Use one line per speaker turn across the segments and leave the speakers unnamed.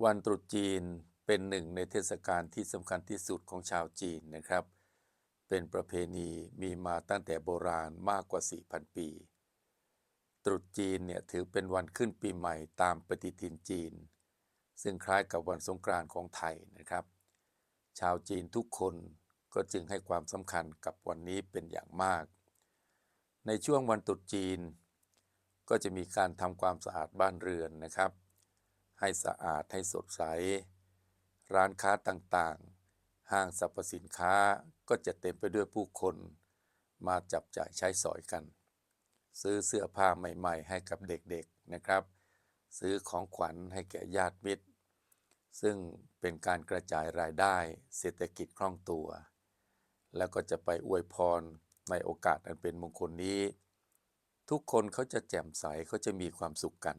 วันตรุษจีนเป็นหนึ่งในเทศกาลที่สำคัญที่สุดของชาวจีนนะครับ เป็นประเพณีมีมาตั้งแต่โบราณมากกว่า 4,000 ปี ตรุษจีนเนี่ยถือเป็นวันขึ้นปีใหม่ตามปฏิทินจีน ซึ่งคล้ายกับวันสงกรานต์ของไทยนะครับ ชาวจีนทุกคนก็จึงให้ความสำคัญกับวันนี้เป็นอย่างมาก ในช่วงวันตรุษจีน ก็จะมีการทำความสะอาดบ้านเรือนนะครับ ให้สะอาดให้สดใส ร้านค้าต่างๆ ห้างสรรพสินค้าก็จะเต็มไปด้วยผู้คน มาจับจ่ายใช้สอยกัน ซื้อเสื้อผ้าใหม่ ๆ ให้กับเด็กๆนะครับ ซื้อของขวัญให้แก่ญาติมิตร ซึ่งเป็นการกระจายรายได้เศรษฐกิจคล่องตัว แล้วก็จะไปอวยพรในโอกาสอันเป็นมงคลนี้ ทุกคนเขาจะแจ่มใสเขาจะมีความสุขกัน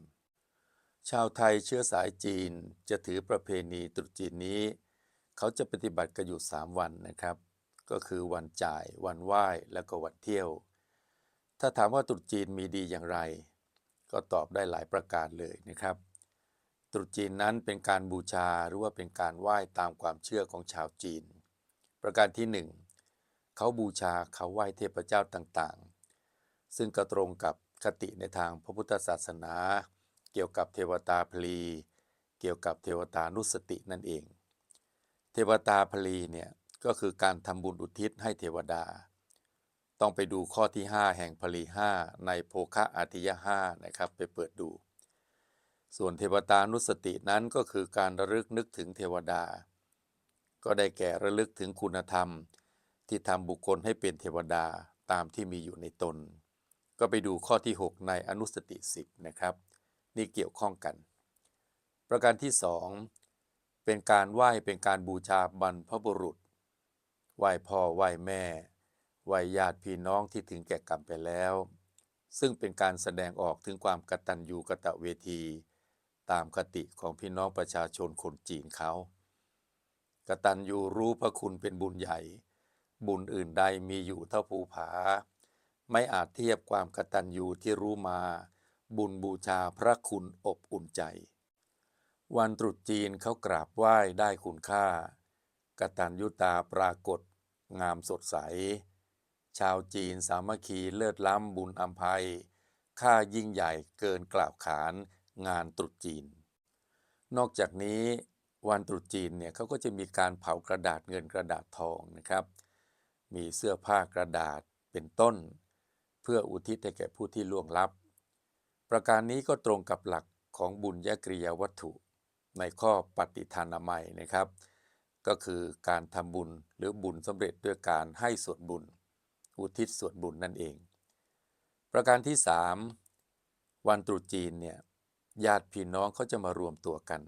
ชาวไทยเชื้อสายจีนจะถือประเพณีตรุษจีนนี้ เขาจะปฏิบัติกันอยู่ 3 วันนะครับ ก็คือวันจ่าย วันไหว้แล้วก็วันเที่ยว ถ้าถามว่าตรุษจีนมีดีอย่างไร ก็ตอบได้หลายประการเลยนะครับตรุษจีนนั้นเป็นการบูชาหรือว่าเป็นการไหว้ตามความเชื่อของชาวจีน ประการที่หนึ่งเขาบูชาเขาไหว้เทพเจ้าต่างๆ ซึ่งก็ตรงกับคติในทางพระพุทธศาสนา เกี่ยวกับเทวตาพลี เกี่ยวกับเทวตานุสตินั่นเอง เทวตาพลีเนี่ยก็คือการทำบุญอุทิศให้เทวดา ต้องไปดูข้อที่ 5 แห่งพลี5ในโภคะอาทิยห้านะครับไปเปิดดู ส่วนเทวตานุสตินั้นก็คือการระลึกนึกถึงเทวดา ก็ได้แก่ระลึกถึงคุณธรรม ที่ทำบุคคลให้เป็นเทวดาตามที่มีอยู่ในตน ก็ไปดูข้อที่ 6 ในอนุสติ 10 นะครับ นี่เกี่ยวข้องกัน ประการที่2เป็นการไหว้เป็นการบูชาบรรพบุรุษ ไหว้พ่อไหว้แม่ ไหว้ญาติพี่น้องที่ถึงแก่กรรมไปแล้ว ซึ่งเป็นการแสดงออกถึงความกตัญญูกตเวที ตามคติของพี่น้องประชาชนคนจีนเขากตัญญูรู้พระคุณเป็นบุญใหญ่ บุญอื่นใดมีอยู่เท่าภูผา ไม่อาจเทียบความกตัญญูที่รู้มา บุญบูชาพระคุณอบอุ่นใจ วันตรุษจีนเขากราบไหว้ได้คุณค่ากตัญญูตาปรากฏ งามสดใส ชาวจีนสามัคคีเลิศล้ำบุญอัมภัย ค่ายิ่งใหญ่เกินกล่าวขานงานตรุษจีน นอกจากนี้วันตรุษจีนเนี่ยเขาก็จะมีการเผากระดาษเงินกระดาษทองนะครับ มีเสื้อผ้ากระดาษเป็นต้น เพื่ออุทิศให้แก่ผู้ที่ล่วงลับ ประการนี้ก็ตรงกับหลักของบุญญกริยาวัตถุ ในข้อปฏิทานามัยนะครับ ก็คือการทำบุญหรือบุญสำเร็จด้วยการให้ส่วนบุญ อุทิศส่วนบุญนั่นเอง ประการที่ 3 วันตรุษจีนเนี่ยญาติพี่น้องเขาจะมารวมตัวกัน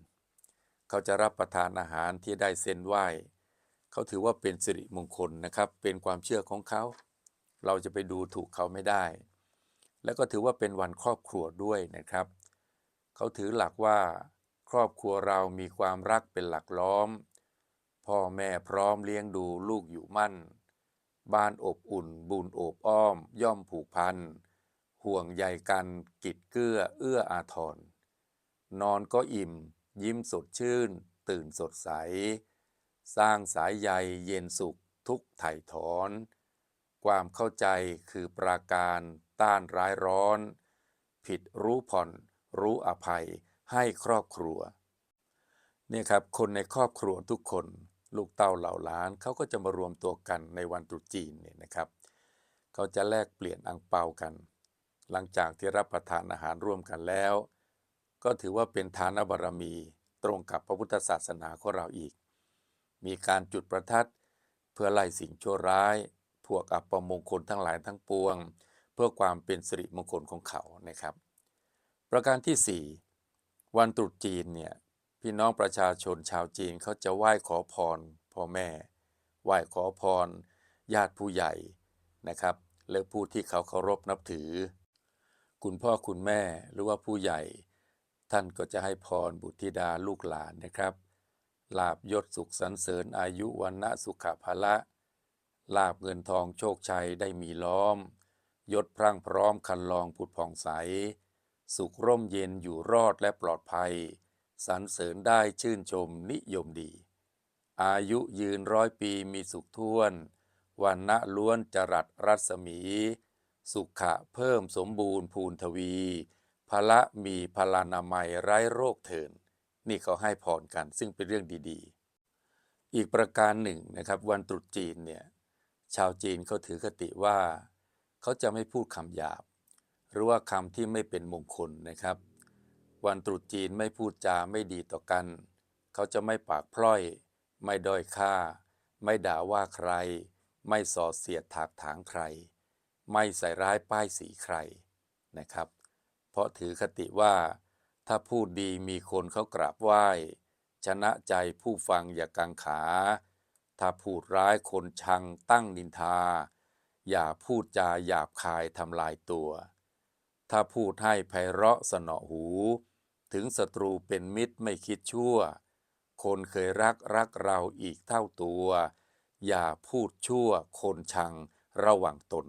เขาจะรับประทานอาหารที่ได้เส้นไหว้เขาถือว่าเป็นสิริมงคลนะครับ เป็นความเชื่อของเขา เราจะไปดูถูกเขาไม่ได้ แล้วก็ถือว่าเป็นวันครอบครัวด้วยนะครับ เขาถือหลักว่า ครอบครัวเรามีความรักเป็นหลักล้อม พ่อแม่พร้อมเลี้ยงดูลูกอยู่มั่น บ้านอบอุ่น บุญโอบอ้อม ย่อมผูกพัน ห่วงใยกันกิดเกื้อเอื้ออาทร นอนก็อิ่ม ยิ้มสดชื่น ตื่นสดใส สร้างสายใยเย็นสุขทุกไถ่ถอน ความเข้าใจคือปราการ ต้านร้ายร้อน ผิดรู้ผ่อน รู้อภัย ให้ครอบครัวเนี่ยครับคนในครอบครัวทุกคน ลูกเต้าเหล่าล้านเขาก็จะมารวมตัวกันในวันตรุษจีนเนี่ยนะครับเขาจะแลกเปลี่ยนอังเปากัน หลังจากที่รับประทานอาหารร่วมกันแล้ว ก็ถือว่าเป็นทานบารมีตรงกับพระพุทธศาสนาของเราอีก มีการจุดประทัดเพื่อไล่สิ่งชั่วร้าย พวกอัปมงคลทั้งหลายทั้งปวง เพื่อความเป็นสิริมงคลของเขานะครับ ประการที่ 4 วันตรุษจีนเนี่ยพี่น้องประชาชนชาวจีนเขาจะไหว้ขอพรพ่อแม่ ไหว้ขอพร ญาติผู้ใหญ่นะครับและผู้ที่เขาเคารพนับถือ คุณพ่อคุณแม่หรือว่าผู้ใหญ่ ท่านก็จะให้พรบุตรธิดาลูกหลานนะครับ ลาบยศสุขสันเสริญอายุวันนะสุขภาละลาบเงินทองโชคชัยได้มีล้อม ยศพรั่งพร้อมคันลองผุดผ่องใส สุขร่มเย็นอยู่รอดและปลอดภัยสรรเสริญได้ชื่นชมนิยมดี อายุยืนร้อยปีมีสุขท้วนวันณะล้วนจรัสรัศมี สุขะเพิ่มสมบูรณ์ภูนทวีพละมีพลานามัยไร้โรคเถินนี่เขาให้พรกันซึ่งเป็นเรื่องดีๆ อีกประการหนึ่งนะครับวันตรุษจีนเนี่ยชาวจีนเขาถือคติว่า เขาจะไม่พูดคำหยาบ หรือว่าคำที่ไม่เป็นมงคลนะครับ วันตรุษจีนไม่พูดจาไม่ดีต่อกัน เขาจะไม่ปากพร่อย ไม่ด้อยค่า ไม่ด่าว่าใคร ไม่ส่อเสียดถากถางใคร ไม่ใส่ร้ายป้ายสีใครนะครับ เพราะถือคติว่า ถ้าพูดดีมีคนเขากราบไหว้ ชนะใจผู้ฟังอย่ากังขา ถ้าพูดร้ายคนชังตั้งนินทา อย่าพูดจาหยาบคายทำลายตัว ถ้าพูดให้ไพเราะสนอหู ถึงศัตรูเป็นมิตรไม่คิดชั่ว คนเคยรักรักเราอีกเท่าตัว อย่าพูดชั่วคนชังระหว่างตน